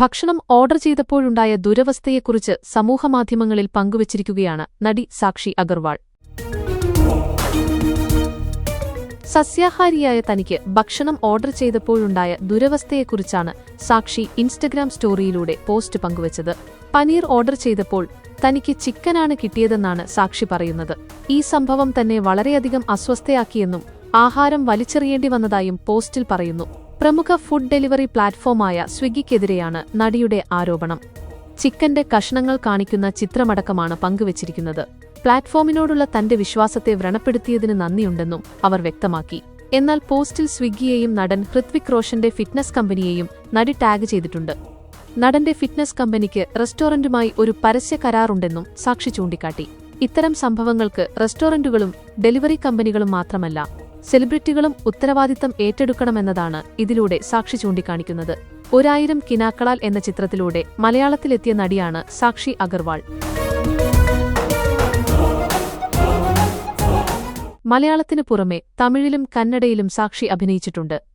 ഭക്ഷണം ഓർഡർ ചെയ്തപ്പോഴുണ്ടായ ദുരവസ്ഥയെക്കുറിച്ച് സമൂഹമാധ്യമങ്ങളിൽ പങ്കുവച്ചിരിക്കുകയാണ് നടി സാക്ഷി അഗർവാൾ. സസ്യാഹാരിയായ തനിക്ക് ഭക്ഷണം ഓർഡർ ചെയ്തപ്പോഴുണ്ടായ ദുരവസ്ഥയെക്കുറിച്ചാണ് സാക്ഷി ഇൻസ്റ്റഗ്രാം സ്റ്റോറിയിലൂടെ പോസ്റ്റ് പങ്കുവച്ചത്. പനീർ ഓർഡർ ചെയ്തപ്പോൾ തനിക്ക് ചിക്കനാണ് കിട്ടിയതെന്നാണ് സാക്ഷി പറയുന്നത്. ഈ സംഭവം തന്നെ വളരെയധികം അസ്വസ്ഥയാക്കിയെന്നും ആഹാരം വലിച്ചെറിയേണ്ടി വന്നതായും പോസ്റ്റിൽ പറയുന്നു. പ്രമുഖ ഫുഡ് ഡെലിവറി പ്ലാറ്റ്ഫോമായ സ്വിഗ്ഗിക്കെതിരെയാണ് നടിയുടെ ആരോപണം. ചിക്കന്റെ കഷ്ണങ്ങൾ കാണിക്കുന്ന ചിത്രമടക്കമാണ് പങ്കുവച്ചിരിക്കുന്നത്. പ്ലാറ്റ്ഫോമിനോടുള്ള തന്റെ വിശ്വാസത്തെ വ്രണപ്പെടുത്തിയതിന് നന്ദിയുണ്ടെന്നും അവർ വ്യക്തമാക്കി. എന്നാൽ പോസ്റ്റിൽ സ്വിഗ്ഗിയെയും നടൻ ഹൃത്വിക് റോഷന്റെ ഫിറ്റ്നസ് കമ്പനിയെയും നടി ടാഗ് ചെയ്തിട്ടുണ്ട്. നടന്റെ ഫിറ്റ്നസ് കമ്പനിക്ക് റെസ്റ്റോറന്റുമായി ഒരു പരസ്യ കരാറുണ്ടെന്നും സാക്ഷി ചൂണ്ടിക്കാട്ടി. ഇത്തരം സംഭവങ്ങൾക്ക് റെസ്റ്റോറന്റുകളും ഡെലിവറി കമ്പനികളും മാത്രമല്ല സെലിബ്രിറ്റികളും ഉത്തരവാദിത്തം ഏറ്റെടുക്കണമെന്നതാണ് ഇതിലൂടെ സാക്ഷി ചൂണ്ടിക്കാണിക്കുന്നത്. ഒരായിരം കിനാക്കളാൽ എന്ന ചിത്രത്തിലൂടെ മലയാളത്തിലെത്തിയ നടിയാണ് സാക്ഷി അഗർവാൾ. മലയാളത്തിനു പുറമെ തമിഴിലും കന്നഡയിലും സാക്ഷി അഭിനയിച്ചിട്ടുണ്ട്.